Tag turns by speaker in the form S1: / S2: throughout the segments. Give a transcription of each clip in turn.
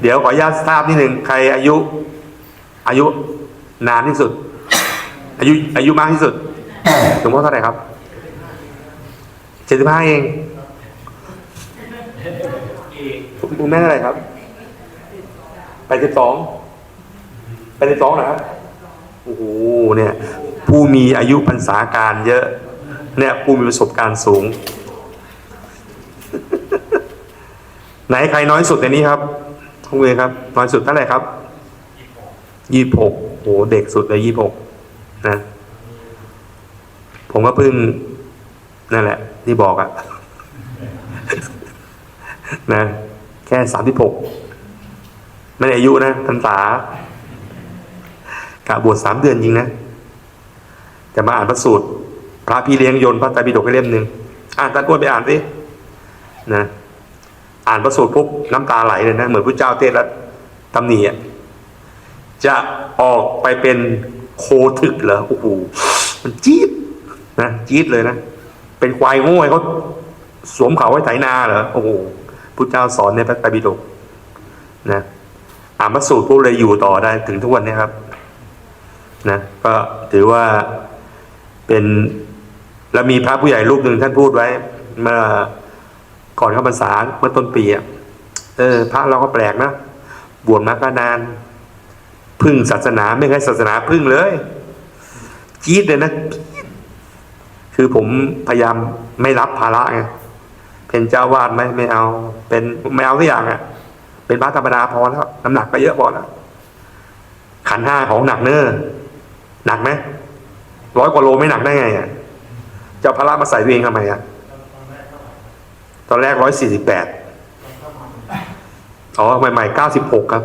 S1: เดี๋ยวขออนุญาตทราบนิดหนึ่งใครอายุ อายุนานที่สุด อายุอายุมากที่สุดหลวงพ่อเท่าไหร่ครับเจ็ดสิบห้าเองคุณแม่เท่าไหร่ครับแปดสิบสองแปดสิบสองเหรอครับโอ้โหเนี่ย ผู้มีอายุพรรษาการเยอะ เนี่ย ผู้มีประสบการณ์สูง ไหนใครน้อยสุดในนี้ครับ คุณเวครับน้อยสุดเท่าไหร่ครับยี่หกโหเด็กสุดเลยยี่หกนะ ผมก็เพิ่งนั่นแหละ ที่บอกอะนะ แค่สามสิบหกไม่ได้อายุนะพรรษากะบวชสามเดือนจริงนะจะมาอ่านพระสูตรพระพี่เลี้ยงโยนพระไตรปิฎกให้เล่มหนึ่งอ่านตันอ้วนไปอ่านสินะ อ่านพระสูตรปุ๊บน้ำตาไหลเลยนะ เหมือนพระเจ้าเทศแล้วตำหนิอะจะออกไปเป็นโคถึกเหรอโอ้โหมันจี๊ดนะจี๊ดเลยนะ เป็นควายโง่เขาสวมเขาไว้ไถนาเหรอโอ้โหพระเจ้าสอนในพระไตรปิฎกนะอ่านพระสูตรปุ๊บเลยอยู่ต่อได้ถึงทุกวันนี้ครับ นะก็ถือว่าเป็นแล้วมีพระผู้ใหญ่รูปหนึ่งท่านพูดไว้เมื่อ ก่อนเข้าพรรษาเมื่อต้นปีอะเออ พระเราก็แปลกนะบวชมาก็นาน พึ่งศาสนาไม่ใช่ศาสนาพึ่งเลยจี๊ดเลยนะคือผมพยายามไม่รับภาระไงเป็นเจ้าวาดไหมไม่เอา เป็นไม่เอาทุกอย่างอะ เป็นพระธรรมดาพอแล้วน้ำหนักก็เยอะพอแล้วขันห้าของหนักเนอ้อหนักไหมร้อยกว่าโลไม่หนักได้ไงอะจะเอาภาระมาใส่ตัวเองทำไมอะ ตอนแรกร้อยสี่สิบแปดอ๋อใหม่ๆเก้าสิบหกครับ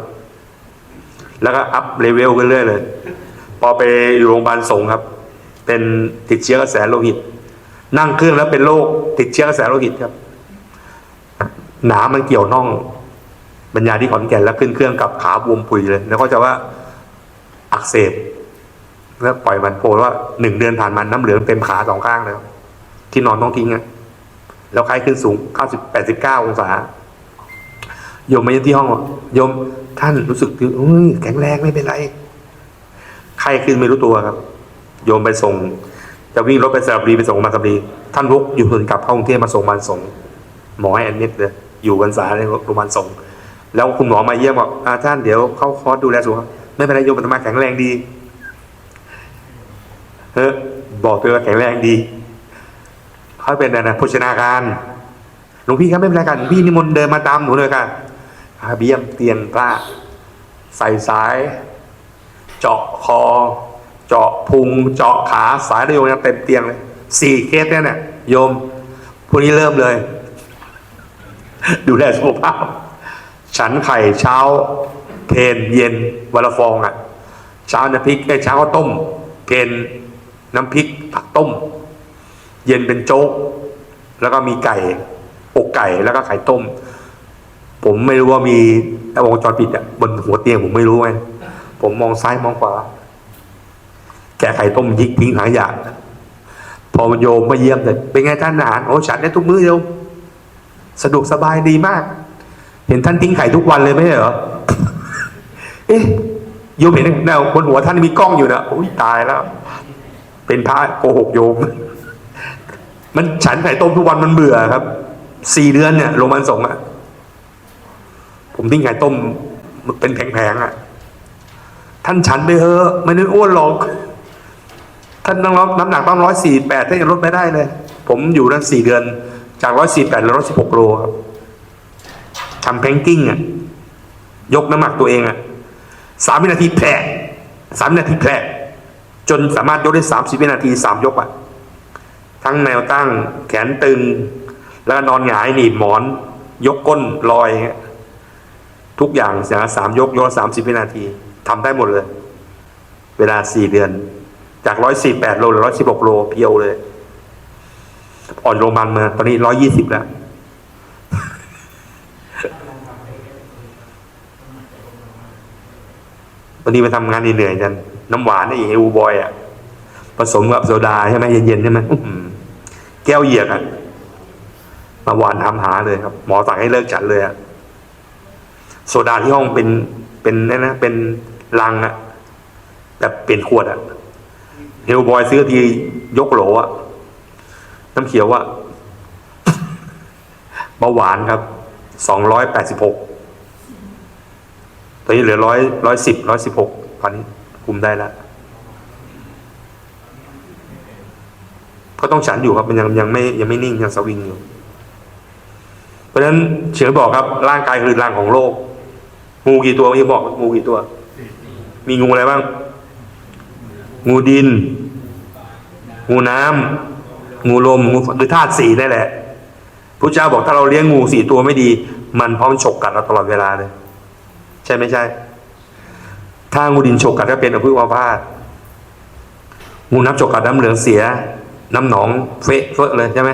S1: แล้วก็อัพเลเวลกันเรื่อยเลย พอไปอยู่โรงพยาบาลสงครับ เป็นติดเชื้อกระแสโลหิต นั่งเครื่องแล้วเป็นโรคติดเชื้อกระแสโลหิตครับ หนามันเกี่ยวน่องบรรยาที่ขอนแก่นแล้วขึ้นเครื่องกับขาบวมปุยเลย แล้วก็จะว่าอักเสบแล้วปล่อยมันโผล่ว่าหนึ่งเดือนผ่านมาน้ำเหลืองเต็มขาสองข้างแล้วที่นอนต้องทิ้งอะ แล้วไข้ขึ้นสูง 90 89 องศา โยมมาเยี่ยมที่ห้องโยมท่านรู้สึกดีอุ้ยแข็งแรงไม่เป็นไรไข้ขึ้นไม่รู้ตัวครับ โยมไปส่ง จะวิ่งรถไปสระบุรีไปส่งมาสระบุรีท่านวกอยู่เหินกลับเข้ากรุงเทพมาส่งมาส่งหมอให้แอนมิดเลยอยู่วันษาในโรงพยาบาลส่ง แล้วคุณหมอมาเยี่ยมบอกอาท่านเดี๋ยวเข้าคอร์สดูแลสุขภาพไม่เป็นไรโยมอาตมาแข็งแรงดีเฮ้บอกตัวเอว่าแข็งแรงดี เขาเป็นอะไรนะโภชนาการหลวงพี่ครับไม่เป็นไรกันหลวงพี่นิมนต์เดินมาตามหนูเลยค่ะอาเบี้ยมเตียงพระใส่สาย เจาะคอ เจาะพุง เจาะขาสายระโยงยังเต็มเตียงเลยสี่เคสเนี่ยเนี่ยโยมพวกนี้เริ่มเลย ดูแลสุขภาพ ฉันไข่เช้าเพนเย็นวันละฟองอะ เช้าน้ำพริกไอ้เช้าก็ต้ม เพนน้ำพริกผักต้ม เย็นเป็นโจ๊ก แล้วก็มีไก่อกไก่แล้วก็ไข่ต้ม ผมไม่รู้ว่ามีวงจรปิดอะบนหัวเตียงผมไม่รู้ไงผมมองซ้ายมองขวาแกไข่ต้มยิงทิ้งหางยาพอโยมมาเยี่ยมเลยเป็นไงท่านอาหารโอ้ฉันได้ทุกมื้อโยมสะดวกสบายดีมาก เห็นท่านทิ้งไข่ทุกวันเลยไม่ใช่เหรอเอ๊ะโยมเห็นแนวบนหัวท่านมีกล้องอยู่นะโอ้ยตายแล้ว เป็นพระโกหกโยม มันฉันไข่ต้มทุกวันมันเบื่อครับสี่เดือนเนี่ยโรงพยาบาลสงฆ์อะผมทิ้งไข่ต้มมันเป็นแผงๆอะท่านฉันไปเถอะไม่ได้อ้วนหรอก ท่านต้องรับน้ำหนักต้องร้อยสี่แปดถ้านยังลดไม่ได้เลย ผมอยู่นั้นสี่เดือน จากร้อยสี่แปดเหลือร้อยสิบหกโลครับทำแพงกิ้งอะยกน้ำหนักตัวเองอะสามวินาทีแผลสามวินาทีแผลจนสามารถยกได้สามสิบวินาทีสามยกอะทั้ งแนวตั้ง แขนตึง แล้วก็นอนหงายหนีบหมอน ยกก้นลอย ทุกอย่างเสียสามยกยกสามสิบวินาทีทำได้หมดเลย เวลาสี่เดือน จากร้อยสี่แปดโลหรือร้อยสิบหกโลเพียวเลย อ่อนโรงพยาบาลมา ตอนนี้ร้อยยี่สิบแล้ววันนี้ไปทำงานเหนื่อยๆกัน น้ำหวานไอ้เฮลบอยอะผสมกับโซดาใช่ไหมเย็นๆใช่ไหมอื้อหือ แก้วเหยียกอะมาหวานทำหาเลยครับ หมอสั่งให้เลิกจัดเลยอะโซดาที่ห้องเป็นเป็นนั่นนะเป็นลังอะแบบเปลี่ยนขวดอะเฮลบอยซื้อทียกโหลอะน้ำเขียวอะเบาหวานครับสองร้อยแปดสิบหกตอนนี้เหลือร้อยร้อยสิบร้อยสิบหกตอนนี้คุมได้แล้ว ก็ต้องฉันอยู่ครับมันยังยังไม่ยังไม่นิ่งยังสวิงอยู่ เพราะฉะนั้นเฉือบอกครับ ร่างกายคือร่างของโลกงูกี่ตัวเมื่อกี้บอกงูกี่ตัว มีงูอะไรบ้าง งูดิน งูน้ำงูลมงูคือธาตุสีนั่นแหละพระเจ้าบอกถ้าเราเลี้ยงงูสี่ตัวไม่ดี มันพร้อมฉกกัดเราตลอดเวลาเลยใช่ไม่ใช่ ถ้างูดินฉกกัดก็เป็นอภุวาพาตงูน้ำฉกกัดน้ำเหลืองเสีย น้ำหนองเฟะเฟอะเลยใช่ไหม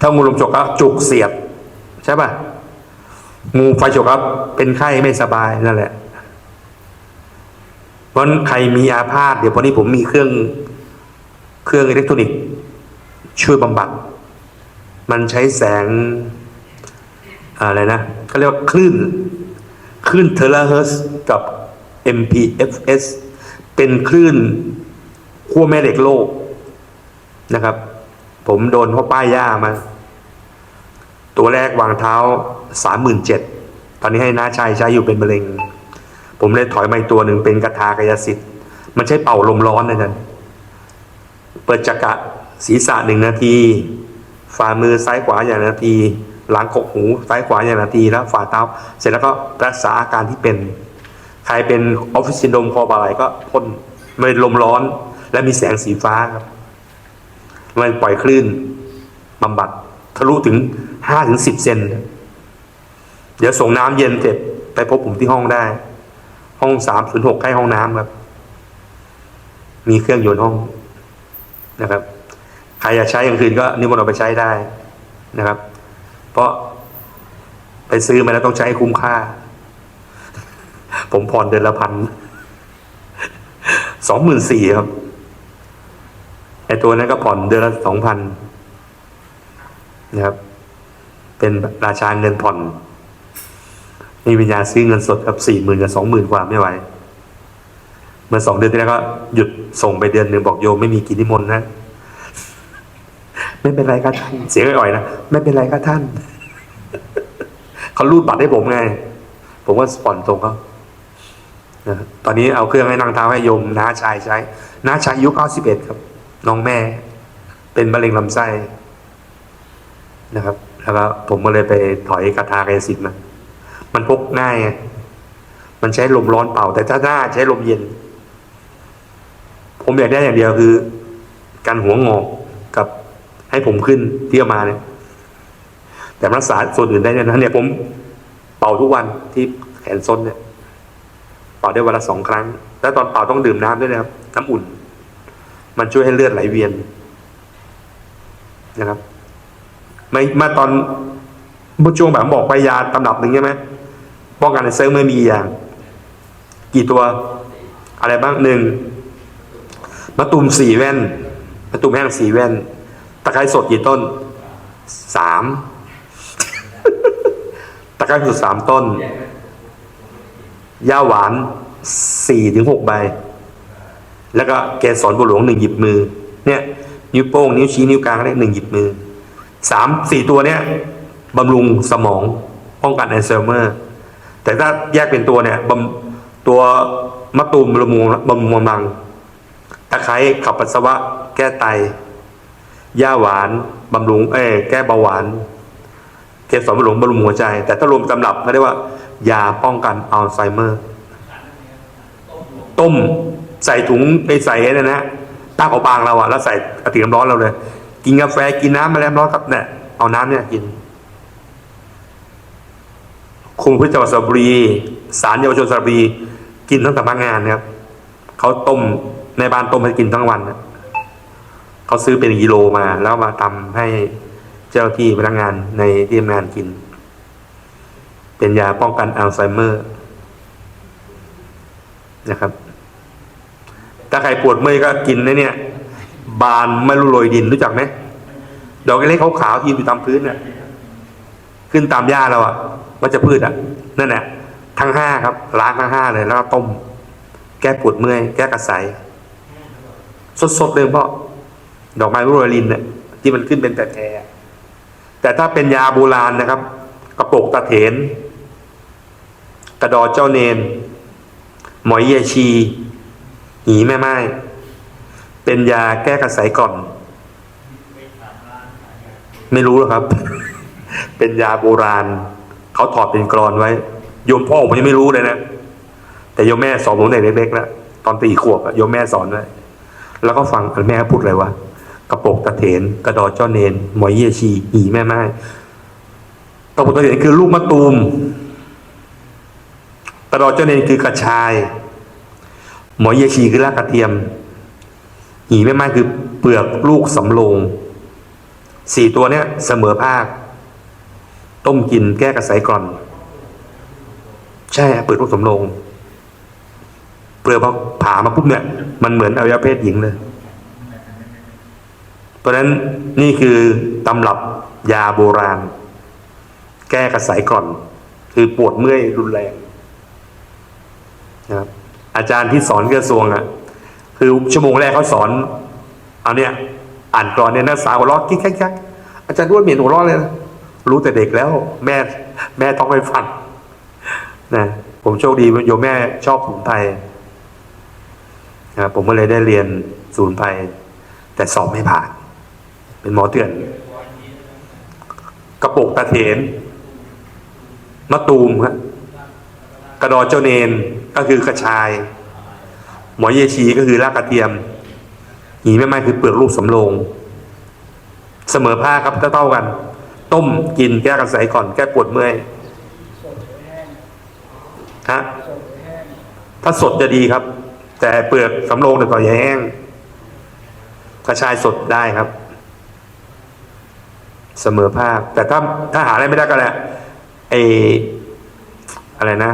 S1: ถ้างูลมฉกกัดจุกเสียบใช่ป่ะงูไฟฉกกัดเป็นไข้ไม่สบายนั่นแหละ เพราะใครมีอาพาธเดี๋ยวพอนี้ผมมีเครื่องเครื่องอิเล็กทรอนิกส์ช่วยบำบัด มันใช้แสงอะไรนะเขาเรียกว่าคลื่นคลื่นเทราเฮิร์ตซ์กับ MPFS เป็นคลื่นขั้วแม่เหล็กโลก นะครับ ผมโดนเขาป้ายย่ามา ตัวแรกวางเท้าสามหมื่นเจ็ดตอนนี้ให้น้าชายใช้อยู่เป็นมะเร็ง ผมเลยถอยมาอีกตัวหนึ่งเป็นกระทากายสิทธิ์ มันใช้เป่าลมร้อนนะนั่นเปิดจักระศีรษะหนึ่งนาที ฝ่ามือซ้ายขวาอย่างนาที หลังกกหูซ้ายขวาอย่างนาทีแล้วฝ่าเท้าเสร็จแล้วก็รักษาอาการที่เป็น ใครเป็นออฟฟิศซินโดมคอบาไหลก็พ่นมันลมร้อนและมีแสงสีฟ้าครับ มันปล่อยคลื่นบำบัดทะลุถึงห้าถึงสิบเซน เดี๋ยวส่งน้ำเย็นเสร็จไปพบผมที่ห้องได้ ห้องสามศูนย์หกใกล้ห้องน้ำครับ มีเครื่องยนต์ห้องนะครับใครอยากใช้กลางคืนก็นิมนต์เอาไปใช้ได้นะครับ เพราะไปซื้อมาแล้วต้องใช้คุ้มค่า ผมผ่อนเดือนละพันสองหมื่นสี่ครับ ไอตัวนั้นก็ผ่อนเดือนละสองพันนะครับ เป็นราชาเงินผ่อนมีวิญญาณซื้อเงินสดครับสี่หมื่นกับสองหมื่นกว่าไม่ไหวเมื่อสองเดือนที่แล้วก็หยุดส่งไปเดือนหนึ่งบอกโยมไม่มีกิจนิมนต์นะไม่เป็นไรครับท่านเสียงอ่อยนะไม่เป็นไรครับท่านเขารูดบัตรให้ผมไง ผมก็ผ่อนตรงเขาตอนนี้เอาเครื่องให้นั่งเท้าให้โยมน้าชายใช้น้าชายอายุเก้าสิบเอ็ดครับ น้องแม่ เป็นมะเร็งลำไส้นะครับ แล้วก็ผมก็เลยไปถอยกระทากายสิทธิ์มามันพกง่าย มันใช้ลมร้อนเป่า แต่ถ้าหน้าใช้ลมเย็น ผมอยากได้อย่างเดียวคือ การหัวงอกกับให้ผมขึ้นเที่เอามาเนี่ย แต่รักษาส่วนอื่นได้เนี่ยนะเนี่ยผมเป่าทุกวันที่แขนส้นเนี่ย เป่าได้วันละสองครั้ง แล้วตอนเป่าต้องดื่มน้ำด้วยนะครับ น้ำอุ่น มันช่วยให้เลือดไหลเวียนนะครับไม่มาตอนเมื่อช่วงแบบบอกไปยาตำรับหนึ่งใช่ไหมป้องกันเซลล์ไม่มีอย่าง กี่ตัว อะไรบ้างหนึ่งมะตูมสี่แว่นมะตูมแห้งสี่แว่น ตะไคร้สดกี่ต้นสามตะไคร้สดสามต้นย่าหวานสี่ถึงหกใบ แล้วก็แกสอนบุหลวงหนึ่งหยิบมือ เนี่ยนิ้วโป้งนิ้วชี้นิ้วกลางได้หนึ่งหยิบมือสามสี่ตัวเนี้ยบำรุงสมองป้องกันอัลไซเมอร์แต่ถ้าแยกเป็นตัวเนี่ยบำตัวมะตูมบำรุงบำรุงกำลังตะไคร้ขับปัสสาวะ แก้ไตย่าหวานบำรุงเอ้แก้เบาหวานเกสรบำรุงบำรุงหัวใจ แต่ถ้ารวมตำรับเขาเรียกว่ายาป้องกันอัลไซเมอร์ ต้ม ใส่ถุงไปใส่ไอ้นั่นนะตั้งเอาปางเราอะแล้วใส่กระติกน้ำร้อนเราเลย กินกาแฟกินน้ำมาแล้วร้อนครับเนี่ยเอาน้ำเนี่ยกินคุมพฤจังหวัดสระบุรีสารเยาวชนสระบุรีกินทั้งแต่พนักงานนะครับเขาต้มในบ้านต้มให้กินทั้งวันนะเขาซื้อเป็นกิโลมา แล้วมาทำให้เจ้าหน้าที่พนักงานในที่ทำงานกิน เป็นยาป้องกันอัลไซเมอร์นะครับ ถ้าใครปวดเมื่อยก็กินนะเนี่ย บานไม่รู้โรยดินรู้จักไหมดอกเล็กขาวๆที่อยู่ตามพื้นน่ะ ขึ้นตามหญ้าเราอะวัชพืชอะนั่นแหละทั้งห้าครับล้างทั้งห้าเลยแล้วก็ต้ม แก้ปวดเมื่อยแก้กระสายสดๆเลยพ่อดอกไม้รูรลินเนี่ยที่มันขึ้นเป็นแต่แทแต่ถ้าเป็นยาโบราณนะครับ กระโปกตะเถน กระดอเจ้าเนน หมอยเยชี หีแม่ไม้เป็นยาแก้กระสายก่อน ไม่รู้หรอกครับ เป็นยาโบราณ เขาถอดเป็นกรอนไว้ โยมพ่อผมยังไม่รู้เลยนะ แต่โยมแม่สอนผมตั้งแต่เล็กๆแล้วตอนตีขวบโยมแม่สอนไว้แล้วก็ฟังแม่พูดอะไรวะกระโปกตะเถน กระดอเจ้าเนนหมอยเยชีหีแม่ไม้กระโปกตะเถนคือลูกมะตูมกระดอเจ้าเนนคือกระชาย หมอยเยชีคือรากกระเทียมหีแม่ไม้คือเปลือกลูกสำโรงสี่ตัวเนี้ยเสมอภาค ต้มกินแก้กระสายกร่อน ใช่เปิดลูกสำโรงเปลือกพอผ่ามาปุ๊บเนี่ยมันเหมือนอวัยวะเพศหญิงเลย เพราะฉะนั้นนี่คือตำรับยาโบราณ แก้กระสายกร่อน คือปวดเมื่อยรุนแรงนะครับ อาจารย์ที่สอนกระทรวงอะคือชั่วโมงแรกเขาสอน เอาเนี่ย อ่านกรอนเนี่ยนักศึกษาหัวเราะกิ๊กแก๊กๆอาจารย์ด้วนเหมียนหัวเราะเลยนะรู้แต่เด็กแล้ว แม่แม่ต้องไปฟังนะผมโชคดีโยมแม่ชอบสมุนไพรนะครับผมก็เลยได้เรียนศูนย์ไพรแต่สอบไม่ผ่าน เป็นหมอเถื่อน กระโปกตะเถนมะตูมครับกระดอเจ้าเนน ก็คือกระชาย หมอเยชีก็คือรากกระเทียมหีแม่ไม้คือเปลือกลูกสำโรงเสมอภาคครับเท่ากัน ต้มกินแก้กระสายก่อนแก้ปวดเมื่อยฮะถ้าสดจะดีครับ แต่เปลือกสำโรงเนี่ยก็อย่าแห้งกระชายสดได้ครับ เสมอภาค แต่ถ้าถ้าหาอะไรไม่ได้ก็แหละไออะไรนะ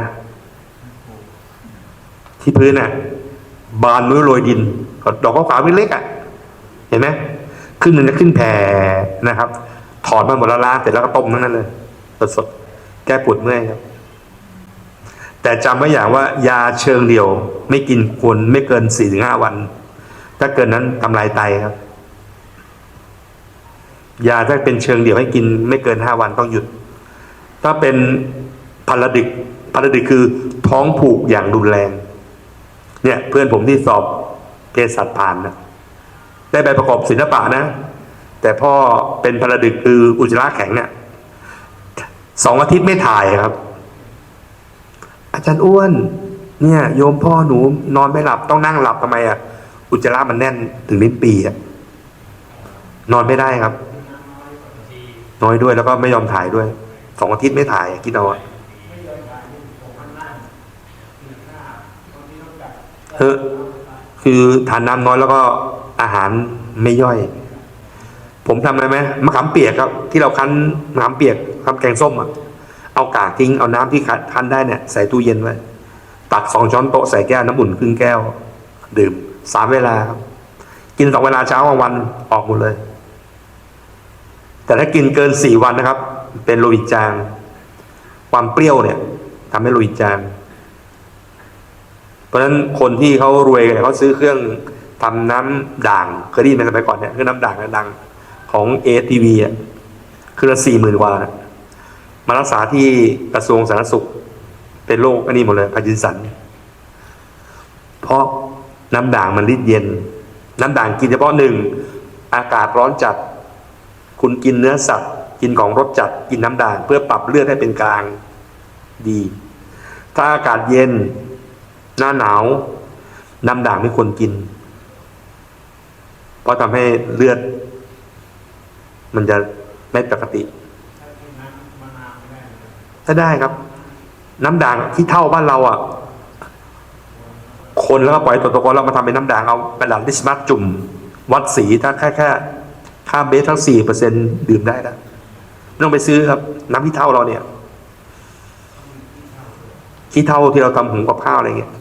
S1: ที่พื้นน่ะ บานมือโรยดินดอกขาวๆเล็กๆอะ เห็นไหมขึ้นมันจะขึ้นแผ่นะครับ ถอดมาหมดแล้วล้างเสร็จแล้วก็ต้มทั้งนั้นเลยสดๆแก้ปวดเมื่อยครับ แต่จำไว้อย่างว่ายาเชิงเดียว ไม่กินควรไม่เกินสี่ถึงห้าวัน ถ้าเกินนั้นทำลายไตครับ ยาถ้าเป็นเชิงเดี่ยวให้กินไม่เกินห้าวันต้องหยุด ถ้าเป็นพาราดิกพาราดิกคือท้องผูกอย่างรุนแรง เนี่ยเพื่อนผมที่สอบเภสัชผ่านนะได้ใบประกอบศิลปะนะ แต่พ่อเป็นพาราดิกคืออุจจาระแข็งเนี่ยสองอาทิตย์ไม่ถ่ายครับ อาจารย์อ้วน เนี่ย โยมพ่อหนูนอนไม่หลับต้องนั่งหลับทำไมอะอุจจาระมันแน่นถึงลิ้นปีอะนอนไม่ได้ครับ น้อยด้วยแล้วก็ไม่ยอมถ่ายด้วยสองอาทิตย์ไม่ถ่ายคิดเอาอะ เฮ้คือทานน้ำน้อยแล้วก็อาหารไม่ย่อย ผมทำอะไรไหมมะขามเปียกครับ ที่เราคั้นมะขามเปียกทำแกงส้มอะเอากากทิ้งเอาน้ำที่คั้นได้เนี่ยใส่ตู้เย็นไว้ตักสองช้อนโต๊ะใส่แก้วน้ำอุ่นครึ่งแก้ว ดื่มสามเวลาครับ กินสองเวลาเช้ากลางวันออกหมดเลย แต่ถ้ากินเกินสี่วันนะครับ เป็นโลหิตจาง ความเปรี้ยวเนี่ยทำให้โลหิตจาง เพราะฉะนั้นคนที่เขารวยเขาซื้อเครื่องทำน้ำด่างเคยได้ยินไหมสมัยก่อนเนี่ยเครื่องน้ำด่างดังของเอทีวีอะคือละสี่หมื่นกว่านะมารักษาที่กระทรวงสาธารณสุข เป็นโรคอันนี้หมดเลยพาร์กินสัน เพราะน้ำด่างมันริดเย็น น้ำด่างกินเฉพาะหนึ่งอากาศร้อนจัด คุณกินเนื้อสัตว์ กินของรสจัดกินน้ำด่าง เพื่อปรับเลือดให้เป็นกลางดี ถ้าอากาศเย็น หน้าหนาวน้ำด่างไม่ควรกิน เพราะทำให้เลือด มันจะไม่ปกติ ถ้าได้ครับ น้ำด่างที่เท่าบ้านเราอะ คนแล้วก็ปล่อยตัวตะกอนเรามาทำเป็นน้ำด่างเอากระดาษลิสมาร์จุ่ม วัดสีถ้าแค่แค่ค่าเบสทั้งสี่เปอร์เซ็นดื่มได้แล้วไม่ต้องไปซื้อครับ น้ำที่เท่าเราเนี่ยที่เท่าที่เราทำหุงกับข้าวอะไรเงี้ย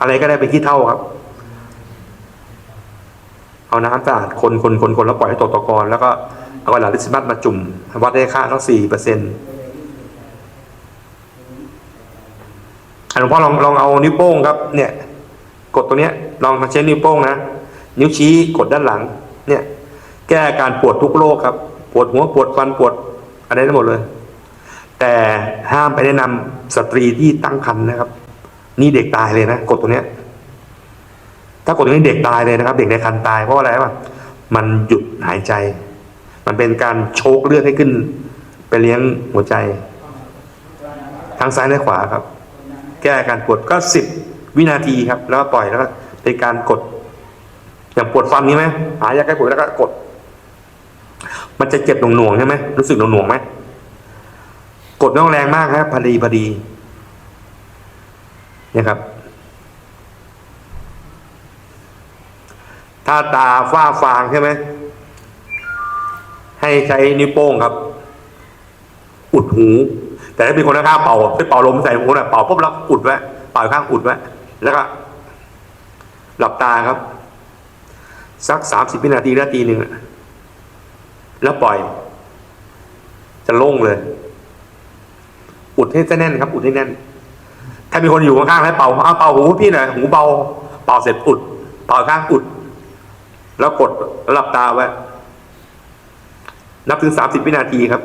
S1: อะไรก็ได้ไปขี้เท่าครับ เอาน้ำสะอาดคนคนคนคนแล้วปล่อยให้ตกตะกอนแล้วก็เอากระดาษลิสมัสมาจุ่มวัดได้ค่าทั้งสี่เปอร์เซ็นอะหลวงพ่อลองลองเอานิ้วโป้งครับ เนี่ย กดตรงเนี้ย ลองใช้นิ้วโป้งนะนิ้วชี้กดด้านหลัง เนี่ย แก้อาการปวดทุกโรคครับ ปวดหัวปวดฟันปวดอะไรได้งหมดเลย แต่ห้ามไปแนะนำสตรีที่ตั้งครรภ์นะครับ นี่เด็กตายเลยนะกดตรงเนี้ย ถ้ากดตรงนี้เด็กตายเลยนะครับ เด็กในครรภ์ตายเพราะอะไรวะมันหยุดหายใจ มันเป็นการโชกเลือดให้ขึ้น ไปเลี้ยงหัวใจทั้งซ้ายและขวาครับ แก้การปวดก็สิบวินาทีครับ แล้วปล่อยแล้วก็เป็นการกดอย่างปวดฟันนี้ไหมหายาแก้ปวดแล้วก็กด มันจะเจ็บหน่วงๆใช่ไหมรู้สึกหน่วงๆไหมกดต้องแรงมากครับพอดีพอดี นี่ยครับ ถ้าตาฝ้าฟางใช่ไหม ให้ใช้นิ้วโป้งครับ อุดหู แต่ถ้าเป็นคนข้างเป่าไปเป่าลมใส่หูน่ะเป่าปุ๊บแล้วอุดไว้เป่าข้างอุดไว้แล้วก็หลับตาครับ สักสามสิบวินาทีนาทีหนึ่งแล้วปล่อย จะโล่งเลย อุดให้แน่นครับ อุดให้แน่น ถ้ามีคนอยู่ข้างๆให้เป่าเอาเป่าหูพี่หน่อยหูเบา เป่าเสร็จอุด เป่าข้างอุด แล้วกดแล้วหลับตาไว้ นับถึงสามสิบวินาทีครับ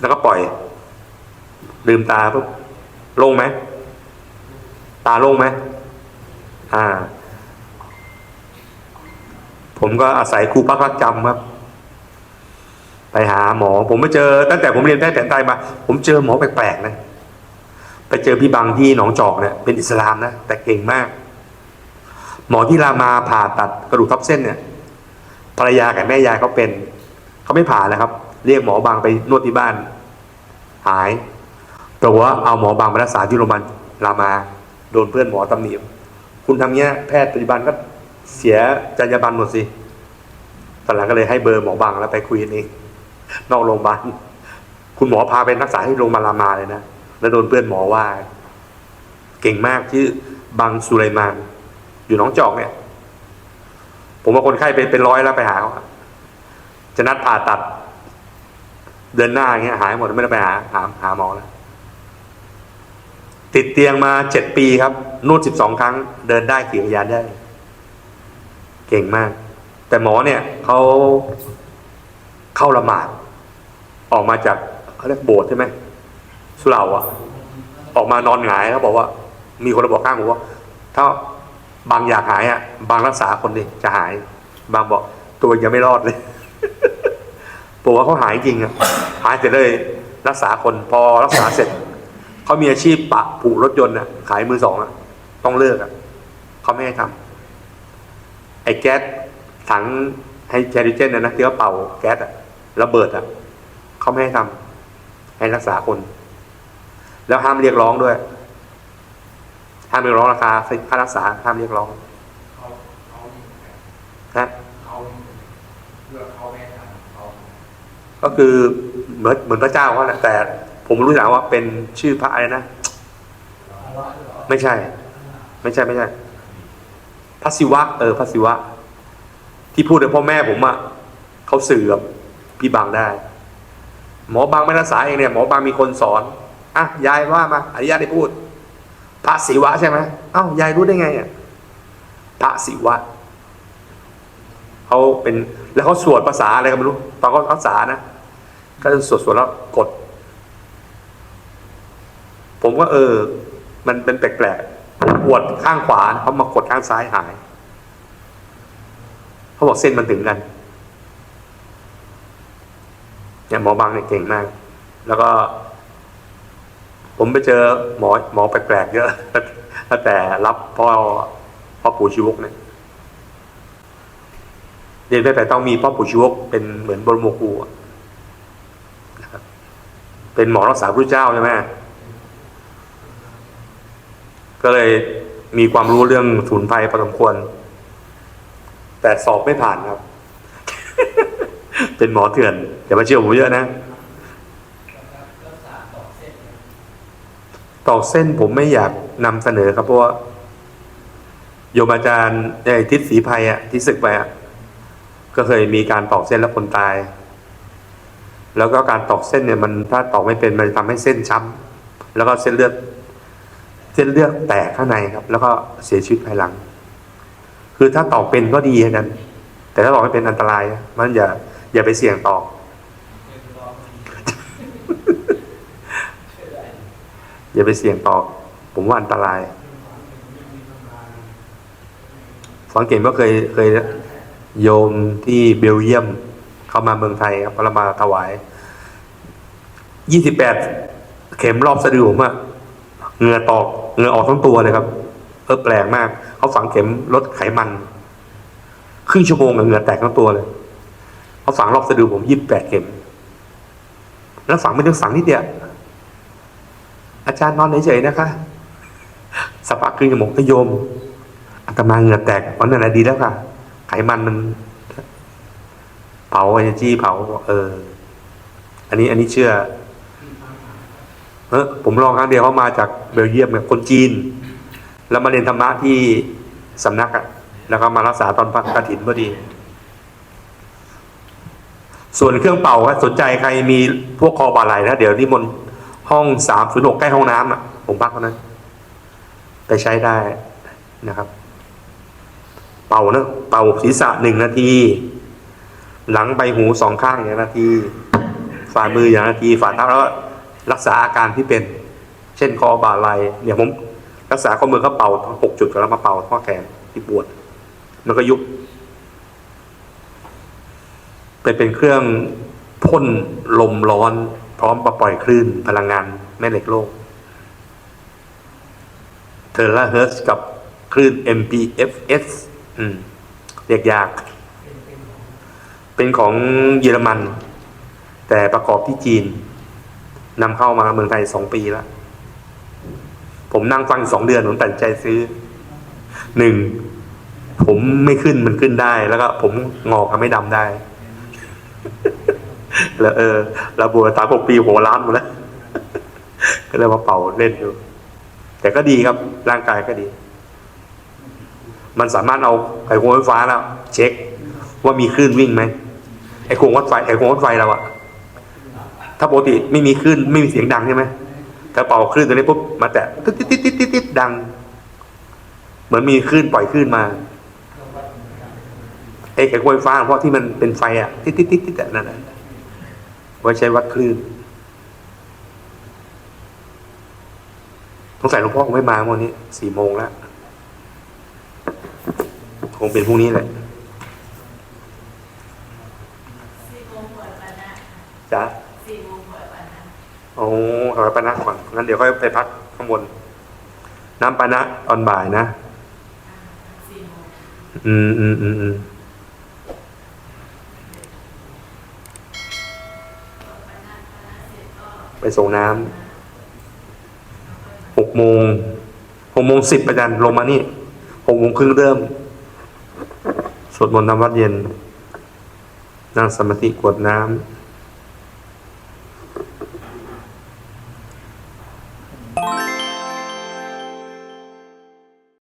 S1: แล้วก็ปล่อย ลืมตาปุ๊บโล่งไหม ตาโล่งไหม อ่า ผมก็อาศัยครูพักรักจำครับ ไปหาหมอ ผมไปเจอตั้งแต่ผมเรียนแพทย์แผนไทยมา ผมเจอหมอแปลกๆนะไปเจอพี่บังที่หนองจอกเนี่ยเป็นอิสลามนะแต่เก่งมาก หมอที่รามาผ่าตัดกระดูกทับเส้นเนี่ยภรรยากับแม่ยายเขาเป็นเขาไม่ผ่าแล้วครับ เรียกหมอบางไปนวดที่บ้าน หายแต่ว่าเอาหมอบางไปรักษาที่โรงพยาบาลรามา โดนเพื่อนหมอตำหนิคุณทำเนี้ยแพทย์ปัจจุบันก็เสียจรรยาบรรณหมดสิตอนหลังก็เลยให้เบอร์หมอบางแล้วไปคุยกันเอง นอกโรงพยาบาลคุณหมอพาไปรักษาที่โรงพยาบาลรามาเลยนะแล้วโดนเพื่อนหมอว่า เก่งมากชื่อบังสุไลมาน อยู่น้องจอกเนี่ย ผมว่าคนไข้เป็นเป็นร้อยแล้วไปหาเขาจะนัดผ่าตัด เดือนหน้าอย่างเงี้ย หายหมดไม่ได้ไปหาหาหาหมอแล้วติดเตียงมาเจ็ดปีครับ นวดสิบสองครั้ง เดินได้ขี่จักรยานได้ เก่งมาก แต่หมอเนี่ยเขา เข้าละหมาด ออกมาจากเขาเรียกโบสถ์ใช่ไหมสุเหร่าอะออกมานอนหงายแล้วบอกว่า มีคนมาบอกข้างผมว่าถ้าบางอยากหายอะ บางรักษาคนดิจะหาย บางบอกตัวยังไม่รอดเลยผมว่าเขาหายจริงอะหายเสร็จเลย รักษาคนพอรักษาเสร็จเขามีอาชีพปะผูรถยนต์อะ ขายมือสองอะ ต้องเลิกอะเขาไม่ให้ทำไอ้แก๊สถังไฮไฮโดรเจนนะนะที่เขาเป่าแก๊สอะ ระเบิดอะเขาไม่ให้ทำให้รักษาคน แล้วห้ามเรียกร้องด้วยห้ามเรียกร้องราคาค่ารักษาห้ามเรียกร้อง
S2: เขาเขานี่ไง
S1: นะ
S2: เขานี่เลือกเขาไม่ทันเขา
S1: ก็คือเหมือนเหมือนพระเจ้าเขาแหละแต่ ผมรู้อย่างว่าเป็นชื่อพระอะไรนะไม่ใช่ ไม่ใช่ไม่ใช่พระศิวะเออพระศิวะ ที่พูดกับพ่อแม่ผมอะเขาสื่อกับ พี่บางได้ หมอบางไม่รักษาเองเนี่ยหมอบางมีคนสอนอะยายว่ามาอนุญาตได้พูดพระศิวะใช่ไหมเอ้ายายรู้ได้ไงอะพระศิวะเขาเป็นแล้วเขาสวดภาษาอะไรก็ไม่รู้ ตอนเขารักษานะก็จะสวดสวดแล้วกด ผมก็เออ มันเป็นแปลกๆผมปวดข้างขวาเขามากดข้างซ้ายหาย เขาบอกเส้นมันถึงกัน เนี่ยหมอบางเนี่ยเก่งมาก แล้วก็ ผมไปเจอหมอหมอแปลกๆเยอะตั้งแต่รับพ่อพ่อปู่ชีวกเนี่ยเรียนได้แต่ต้องมีพ่อปู่ชีวกเป็นเหมือนบรมครูอะนะครับเป็นหมอรักษาพระเจ้าใช่ไหมก็เลยมีความรู้เรื่องสมุนไพรพอสมควร แต่สอบไม่ผ่านครับ เป็นหมอเถื่อนอย่ามาเชื่อผมเยอะนะตอกเส้นผมไม่อยากนำเสนอครับเพราะว่าโยมอาจารย์ไอ้ทิศศรีภัยอะที่ศึกไปอะก็เคยมีการตอกเส้นแล้วคนตาย แล้วก็การตอกเส้นเนี่ยมันถ้าตอกไม่เป็นมันจะทำให้เส้นช้ำแล้วก็เส้นเลือด เส้นเลือดแตกข้างในครับ แล้วก็เสียชีวิตภายหลัง คือถ้าตอกเป็นก็ดีอาจารย์แต่ถ้าตอกไม่เป็นอันตราย มันอย่า อย่าไปเสี่ยงตอกอย่าไปเสี่ยงตอกผมว่าอันตรายสังเกตว่าเคยเคยโยมที่เบลเยียม เข้ามาเมืองไทยครับเรามาถวายยี่สิบแปดเข็มรอบสะดือผมอะเหงื่อตอกเหงื่อออกทั้งตัวเลยครับเออแปลกมาก เขาฝังเข็มลดไขมัน ครึ่งชั่วโมงเหงื่อแตกทั้งตัวเลย เขาฝังรอบสะดือผมยี่สิบแปดเข็ม แล้วฝังไม่ต้องฝังนิดเดียวอาจารย์นอนเฉยๆนะคะสักพักครึ่งชั่วโมก็โยมอาตมาเหงื่อแตกวันนั้นนะดีแล้วค่ะ ไขมันมัน เผาเอจีเผา เออ อันนี้อันนี้เชื่อ เออผมลองครั้งเดียวเขามาจากเบลเยียมเนี่ยคนจีน แล้วมาเรียนธรรมะที่สำนักอะแล้วก็มารักษาตอนพักกฐินพอดี ส่วนเครื่องเป่าถ้าสนใจใครมีพวกคอบาไหลนะเดี๋ยวนิมนห้องสามศูนย์หกใกล้ห้องน้ำอะผมพักเท่านั้น ไปใช้ได้นะครับ เป่านะเป่าศีรษะหนึ่งนาที หลังใบหูสองข้างอย่างนาที ฝ่ามืออย่างนาทีฝ่าเท้าแล้วก็รักษาอาการที่เป็น เช่นคอบ่าไหลเนี่ยผมรักษาข้อมือก็เป่าหกจุดแล้วมาเป่าข้อแขนที่ปวด มันก็ยุบ เป็นเป็นเครื่องพ่นลมร้อน พร้อมปล่อยคลื่นพลังงานแม่เหล็กโลกเทอร์ลาเฮิร์ตกับคลื่น MPFS อืมเรียกยาก เป็นของเยอรมัน แต่ประกอบที่จีนนำเข้ามาเมืองไทยสองปีแล้ว ผมนั่งฟังสองเดือนผมตัดใจซื้อหนึ่งผมไม่ขึ้นมันขึ้นได้แล้วก็ผมงอกทำให้ดำได้ แล้วเออเราบวชตามหกปีหัวล้านหมดแล้ว ก็เลยมาเป่าเล่นดู แต่ก็ดีครับ ร่างกายก็ดี มันสามารถเอาไอ้โครงไฟฟ้าแล้วเช็ค ว่ามีคลื่นวิ่งไหมไอ้โครงวัดไฟไอ้โครงวัดไฟเราอะถ้าปกติไม่มีคลื่นไม่มีเสียงดังใช่ไหมถ้าเป่าคลื่นตัวนี้ปุ๊บมาแตะติ๊ดติ๊ดติ๊ดติ๊ดติ๊ดดัง เหมือนมีคลื่นปล่อยคลื่นมา ไอ้ไอ้โครงไฟฟ้าเพราะที่มันเป็นไฟอะติ๊ดติ๊ดติ๊ดติ๊ดอะนั่นแหละไว้ใช้วัดคลื่นสงสัยหลวงพ่อคงไม่มาวันนี้สี่โมงแล้วคงเป็นพรุ่งนี้แหละ
S3: สี่โมงเปิดวันนะ
S1: จ้ะ
S3: สี่โมงเปิดวันนะ
S1: โอ้เอาไปปานะก่อนงั้นเดี๋ยวค่อยไปพักข้างบน น้ำปานะตอนบ่ายนะ
S3: สี่โมง
S1: อืมอืมอืมอืม
S3: เปิดวันนะวันนะเสร็จก็
S1: ไป ส่งน้ำหกโมงหกโมงสิบอาจารย์ลงมานี่หกโมงครึ่งเริ่ม สวดมนต์ทำวัดเย็น นั่งสมาธิกวดน้ำ